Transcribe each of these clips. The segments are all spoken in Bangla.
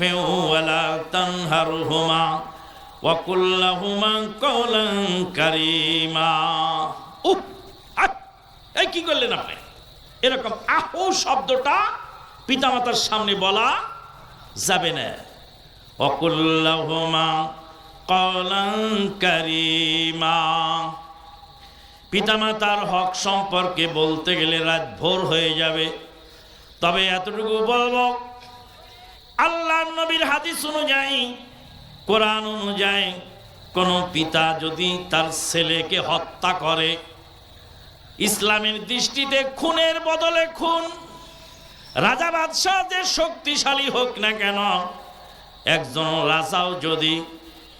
ওয়ালা তানহারহুমা ওয়া কুল লাহুমা কওলান কারীমা উফ! এই কি করলেন আপনি? এরকম আহু শব্দটা পিতামাতার সামনে বলা যাবে না। অকুল্লাহমা কলাং কারিমা। পিতামাতার হক সম্পর্কে বলতে গেলে রাত ভোর হয়ে যাবে। তবে এতটুকু বলব আল্লাহ নবীর হাদিস অনুযায়ী, কোরআন অনুযায়ী, কোনো পিতা যদি তার ছেলেকে হত্যা করে, ইসলামের দৃষ্টিতে খুনের বদলে খুন, রাজা বাদশাহ যে শক্তিশালী হোক না কেন, একজন রাজাও যদি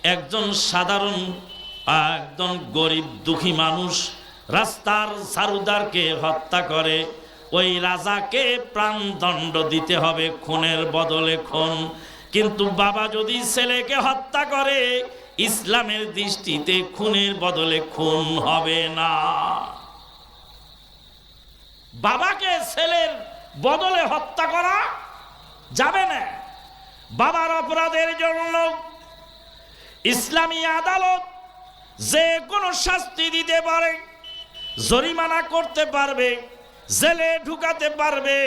একজন সাধারণ একজন গরিব দুঃখী মানুষ রাস্তার সারুদারকে হত্যা করে ওই রাজাকে প্রাণদণ্ড দিতে হবে খুনের বদলে খুন। কিন্তু বাবা যদি ছেলেকে হত্যা করে, ইসলামের দৃষ্টিতে খুনের বদলে খুন হবে না। বাবাকে ছেলের বদলে হত্যা করা যাবে না। বাবার অপরাধের জন্য ইসলামী আদালত যে কোনো শাস্তি দিতে পারে, জরিমানা করতে পারবে। জেলে ঢুকাতে পারবে,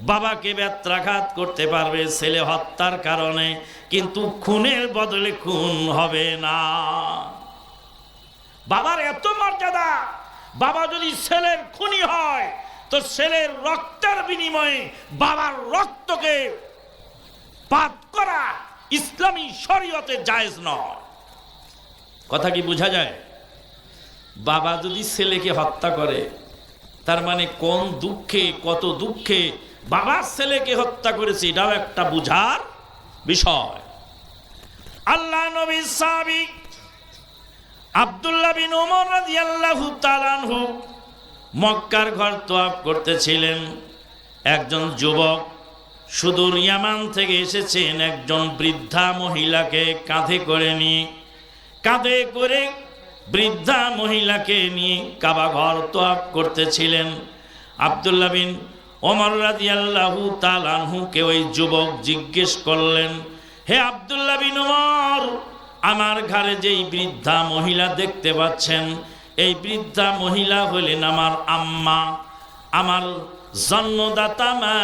বাবাকে ব্যত্রাঘাত করতে পারবে, ছেলে হত্যার কারণে, কিন্তু খুনের বদলে খুন হবে না। বাবার এত মর্যাদা, বাবা যদি ছেলের খুনি হয়, তো ছেলের রক্তের বিনিময়ে বাবার রক্তকে পাত করা ইসলামী শরীয়তে জায়েজ নয়। কথা কি বোঝা যায়? বাবা যদি ছেলেকে হত্যা করে তার মানে কোন দুঃখে, কত দুঃখে বাবার ছেলেকে হত্যা করেছে, এটাও একটা বুঝার বিষয়। আল্লাহ নবী সাবিক আব্দুল্লাহ বিন ওমর রাদিয়াল্লাহু তাআলাহু মক্কার ঘর তোয়াব করতেছিলেন। একজন যুবক সুদূর ইয়ামান থেকে এসেছেন, একজন বৃদ্ধা মহিলাকে কাঁধে করে নিয়ে, কাঁধে করে বৃদ্ধা মহিলাকে নিয়ে কাবা ঘর তোয়াব করতেছিলেন। আব্দুল্লাহ বিন ওমর রাদিয়াল্লাহু তাআলাহুকে ওই যুবক জিজ্ঞেস করলেন, হে আব্দুল্লাহ বিন ওমর, আমার ঘরে যেই বৃদ্ধা মহিলা দেখতে পাচ্ছেন, এই বৃদ্ধা মহিলা হলেন আমার আম্মা, আমার জন্মদাতা মা,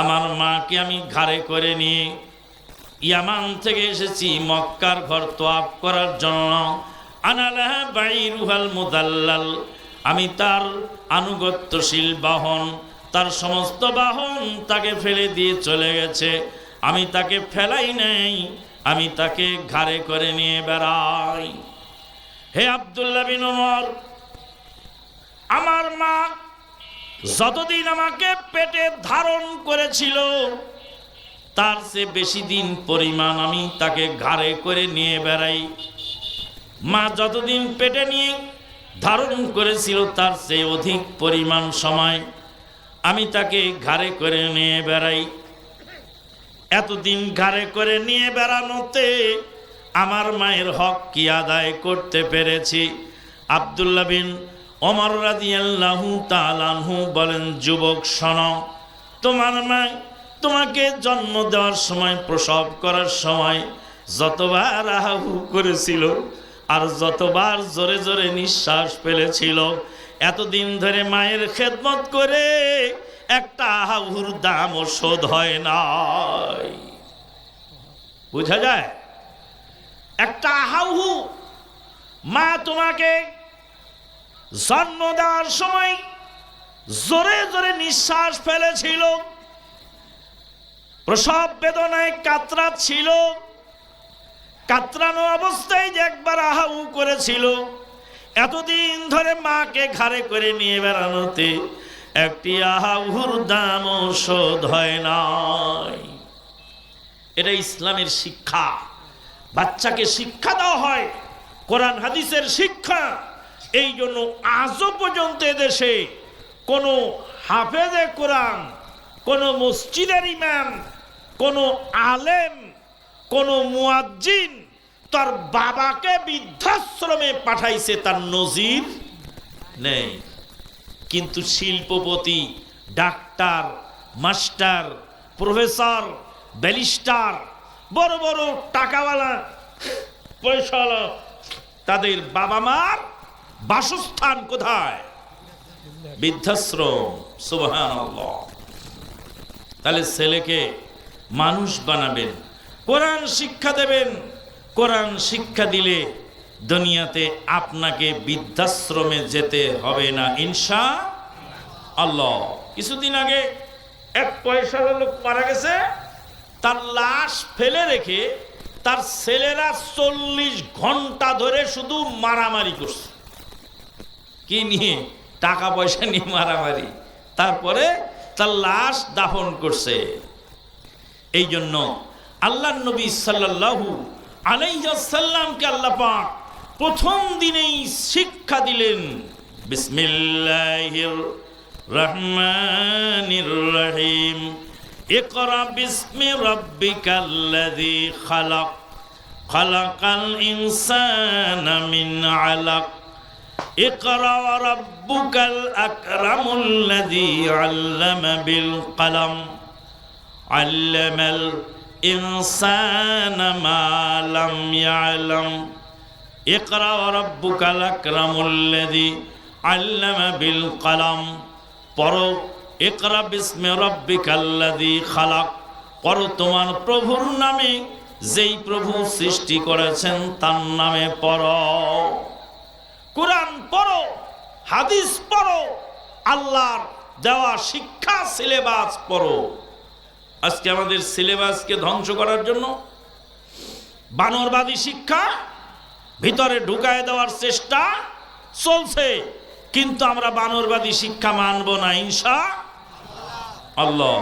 আমার মাকে আমি ঘাড়ে করে নিয়ে ইয়ামান থেকে এসেছি মক্কার ঘর তোয়াব করার জন্য। বাইরুহাল মুদাল্লাল। আমি তার আনুগত্যশীল বাহন, তার সমস্ত বাহন তাকে ফেলে দিয়ে চলে গেছে। আমি তাকে ফেলাই নাই, আমি তাকে ঘাড়ে করে নিয়ে বেড়াই। হে আব্দুল্লাহ বিন ওমর, আমার মা যতদিন আমাকে পেটে ধারণ করেছিল, তার সে বেশি দিন পরিমাণ আমি তাকে ঘাড়ে করে নিয়ে বেড়াই। মা যতদিন পেটে নিয়ে ধারণ করেছিল তার চেয়ে অধিক পরিমাণ সময় আমি তাকে ঘাড়ে করে নিয়ে বেড়াই। এতদিন ঘাড়ে করে নিয়ে বেড়ানোতে আমার মায়ের হক কি আদায় করতে পেরেছি? আবদুল্লাহ বিন অমর রাদিয়াল্লাহু তাআলাহু বলেন, যুবক, শোন, তোমার মা তোমাকে জন্ম দেওয়ার সময়, প্রসব করার সময় যতবার আহু করেছিল আর যতবার জোরে জোরে নিঃশ্বাস ফেলেছিল, এতদিন ধরে মায়ের খেদমত করে একটা আহুর দাম শোধ হয় নাই। বুঝা যায়? একটা আহাহু মা তোমাকে জন্ম দেওয়ার সময় জোরে জোরে নিঃশ্বাস ফেলেছিল, প্রসব বেদনায় কাতরা ছিল কাতরানো অবস্থায় যে একবার আহাউ করেছিল, এতদিন ধরে মাকে ঘাড়ে করে নিয়ে বেড়ানোতে একটি আহাউর দাম শোধ হয় নাই। এটা ইসলামের শিক্ষা। বাচ্চাকে শিক্ষা দেওয়া হয়, কোরআন হাদিসের শিক্ষা। এই জন্য আজও পর্যন্ত দেশে কোনো হাফেজে কোরআন, কোনো মসজিদের ইমাম, কোনো আলেম কোনো মুয়াজ্জিন তার বাবাকে বৃদ্ধাশ্রমে পাঠাইছে, তার নজির নেই। কিন্তু শিল্পপতি, ডাক্তার, মাস্টার, প্রফেসর ব্যালিস্টার বড় বড় টাকাওয়ালা, পয়সাওয়ালা, তাদের বাবা মার বাসস্থান কোথায়? বৃদ্ধাশ্রম সুবহান তাহলে ছেলেকে মানুষ বানাবেন। কোরআন শিক্ষা দেবেন। কোরআন শিক্ষা দিলে দুনিয়াতে আপনাকে বৃদ্ধাশ্রমে যেতে হবে না, ইনশা আল্লাহ। কিছুদিন আগে এক পয়সা লোক মারা গেছে, তার লাশ ফেলে রেখে তার ছেলেরা চল্লিশ ঘণ্টা ধরে শুধু মারামারি করছে। কি নিয়ে? টাকা পয়সা নিয়ে মারামারি। তারপরে তার লাশ দাফন করছে। এই জন্য আল্লাহ নবী সাল্লাল্লাহু আলাইসাল্লামকে আল্লাহ পাক প্রথম দিনেই শিক্ষা দিলেন বিসমিল্লাহির রহমানির রহিম ইকরা বিসমি রাব্বিকাল্লাযী খালাক খালাকাল ইনসানা মিন আলাক اقرأ وربك الأكرم الذي علم بالقلم علم الإنسان ما لم يعلم اقرأ وربك الأكرم الذي علم بالقلم পড়ো ইকরা বিস্মে রব্বিকাল্লাযী খালাক পড়ো তোমার প্রভুর নামে যেই প্রভু সৃষ্টি করেছেন তার নামে পড়ো কোরআন পড়ো হাদিস পড়ো আল্লাহর দেওয়া শিক্ষা সিলেবাস পড়ো আজকে আমাদের সিলেবাসকে ধ্বংস করার জন্য বানরবাদী শিক্ষা ভিতরে ঢুকায় দেওয়ার চেষ্টা চলছে। কিন্তু আমরা বানরবাদী শিক্ষা মানব না, ইনশা আল্লাহ।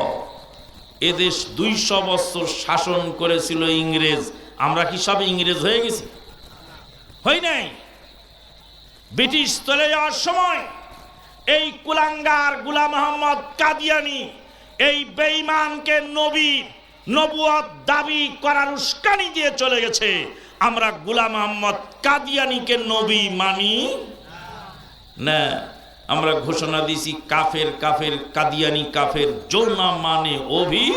এদেশ দুইশো বছর শাসন করেছিল ইংরেজ। আমরা কি সব ইংরেজ হয়ে গেছি? হই নাই? ব্রিটিশ চলে যাওয়ার সময় এই কুলাঙ্গার গুলাম মোহাম্মদ কাদিয়ানি এই বেঈমানকে নবী নবুয়ত দাবি করার উস্কানি দিয়ে চলে গেছে। আমরা গুলাম মোহাম্মদ কাদিয়ানিকে নবী মানি না। আমরা ঘোষণা দিছি কাফের কাফের, কাদিয়ানি, কাফের জোনা মানে অভি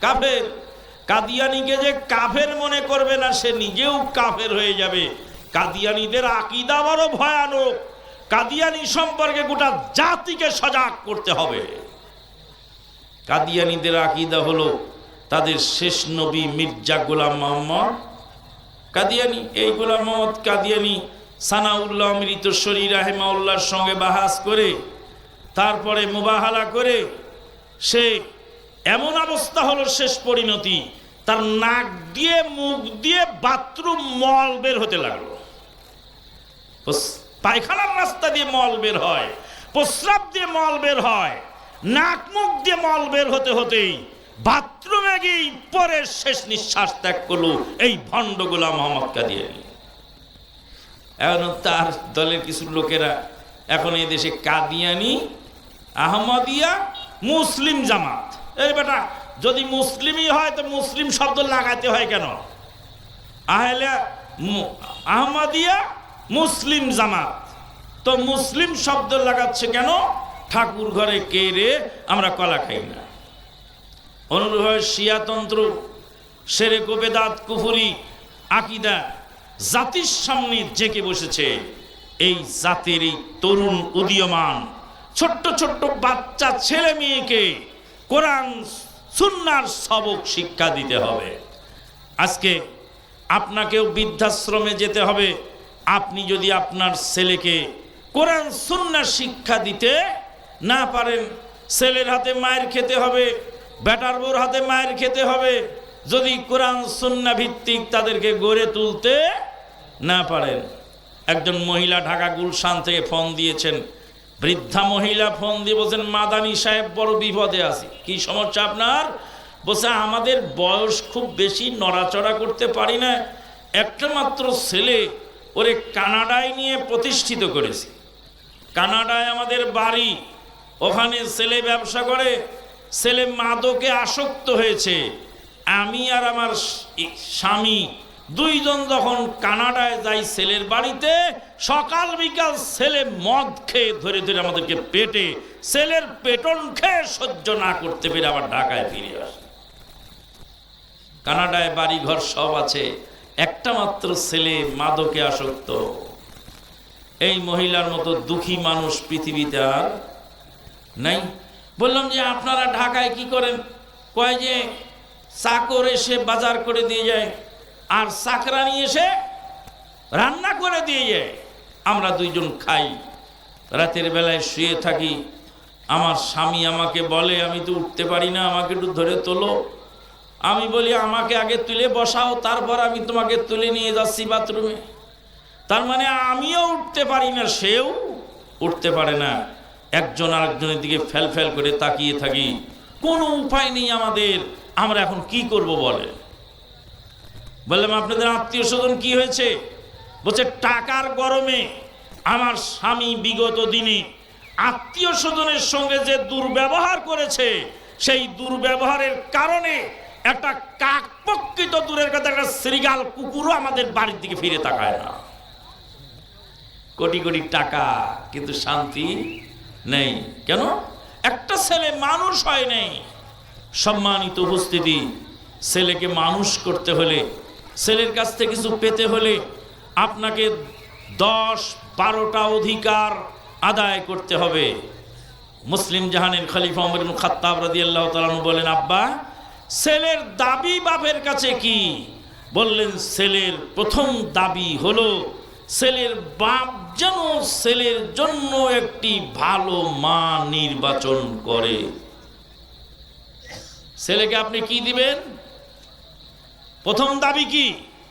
কাফের। কাদিয়ানিকে যে কাফের মনে করবে না, সে নিজেও কাফের হয়ে যাবে। কাদিয়ানিদের আকিদা বড় ভয়ানক। কাদিয়ানি সম্পর্কে গোটা জাতিকে সজাগ করতে হবে। কাদিয়ানিদের আকিদা হলো তাদের শেষ নবী মির্জা গোলাম মোহাম্মদ। কাদিয়ানি, এই গোলাম মোহাম্মদ কাদিয়ানি সানাউল্লাহ মৃত শরী রাহেমাউল্লাহর সঙ্গে বাহাস করে, তারপরে মুবাহালা করে, সে এমন অবস্থা হলো শেষ পরিণতি, তার নাক দিয়ে, মুখ দিয়ে বাথরুম মল বের হতে লাগল। পায়খানার রাস্তা দিয়ে মল বের হয়, প্রস্রাব দিয়ে মল বের হয়। নাক মুখ দিয়ে মল বের হতে হতেই বাথরুমে গিয়ে পরে শেষ নিঃশ্বাস ত্যাগ করল এই ভণ্ড গোলাম মোহাম্মদ কাদিয়ানি। এখন তার দলের কিছু লোকেরা এখন এই দেশে কাদিয়ানি, আহমদিয়া, মুসলিম জামাত। এই বেটা, যদি মুসলিমই হয়, তো মুসলিম শব্দ লাগাতে হয় কেন? আহলে আহমদিয়া, মুসলিম জামাত। তো মুসলিম শব্দ লাগাচ্ছে কেন? ঠাকুর ঘরে কে রে? আমরা কলা খাই না। অনুরূপ শিয়াতন্ত্র সেরে কোবেদাত কুফুরি, আকিদা, জাতির সামনে জেকে বসেছে এই জাতির এই তরুণ উদীয়মান, ছোট্ট ছোট্ট বাচ্চা ছেলে মেয়েকে কোরআন, সুন্নার সবক শিক্ষা দিতে হবে। আজকে আপনাকেও বৃদ্ধাশ্রমে যেতে হবে। আপনি যদি আপনার ছেলেকে কোরআন, সুন্নার শিক্ষা দিতে না পারেন, ছেলের হাতে মায়ের খেতে হবে, বেটার বোর হাতে মায়ের খেতে হবে। যদি কোরআন সুন্না ভিত্তিক তাদেরকে গড়ে তুলতে না পারেন, একজন মহিলা ঢাকা গুলশান থেকে ফোন দিয়েছেন, বৃদ্ধা মহিলা ফোন দিয়ে বলছেন, মাদানি সাহেব, বড় বিপদে আছি। কি সমস্যা আপনার? বলছে, আমাদের বয়স খুব বেশি, নড়াচড়া করতে পারি না। একটা মাত্র ছেলে ওরে কানাডায় নিয়ে প্রতিষ্ঠিত করেছে। কানাডায় আমাদের বাড়ি ওখানে ছেলে ব্যবসা করে, ছেলে মাদকে আসক্ত হয়েছে। আমি আর আমার স্বামী দুইজন যখন কানাডায় যাই ছেলের বাড়িতে, সকাল বিকাল ছেলে মদ খেয়ে ধরে ধরে আমাদেরকে পেটে, ছেলের পেটন খেয়ে সহ্য না করতে পেরে আবার ঢাকায় ফিরে আসে। কানাডায় বাড়ি ঘর সব আছে, একটা মাত্র ছেলে মাদকে আসক্ত। এই মহিলার মতো দুঃখী মানুষ পৃথিবীতে আর বললাম যে আপনারা ঢাকায় কি করেন? কয় যে চাকর এসে বাজার করে দিয়ে যায় আর চাকরানি এসে রান্না করে দিয়ে যায়। আমরা দুইজন খাই। রাতের বেলায় শুয়ে থাকি। আমার স্বামী আমাকে বলে আমি তো উঠতে পারি না আমাকে একটু ধরে তোলো। আমি বলি আমাকে আগে তুলে বসাও তারপর আমি তোমাকে তুলে নিয়ে যাচ্ছি বাথরুমে। তার মানে আমিও উঠতে পারি না সেও উঠতে পারে না। একজন আরেকজনের দিকে ফেল ফেল করে তাকিয়ে থাকি। কোনো উপায় নেই আমাদের, আমরা এখন কি করব বলে? বললাম, আপনাদের আত্মীয় স্বজন কি হয়েছে? বলছে, টাকার গরমে আমার স্বামী বিগত দিনে আত্মীয় স্বজনের সঙ্গে যে দুর্ব্যবহার করেছে, সেই দুর্ব্যবহারের কারণে একটা কাকপক্ষিত দূরের কথা একটা শ্রীগাল কুকুরও আমাদের বাড়ির দিকে ফিরে তাকায় না। কোটি কোটি টাকা, কিন্তু শান্তি নেই। কেন? একটা ছেলে মানুষ হয় নেই। সম্মানিত উপস্থিতি, ছেলেকে মানুষ করতে হলে, ছেলের কাছ থেকে কিছু পেতে হলে আপনাকে দশ বারোটা অধিকার আদায় করতে হবে। মুসলিম জাহানের খলিফা অমর খাত্তাব আল্লাহ তালু বলেন, আব্বা, ছেলের দাবি বাপের কাছে কি? বললেন, ছেলের প্রথম দাবি হলো ছেলের বাপ যেন ছেলের জন্য একটি ভালো মা নির্বাচন করে। ছেলেকে আপনি কি দিবেন? প্রথম দাবি কি?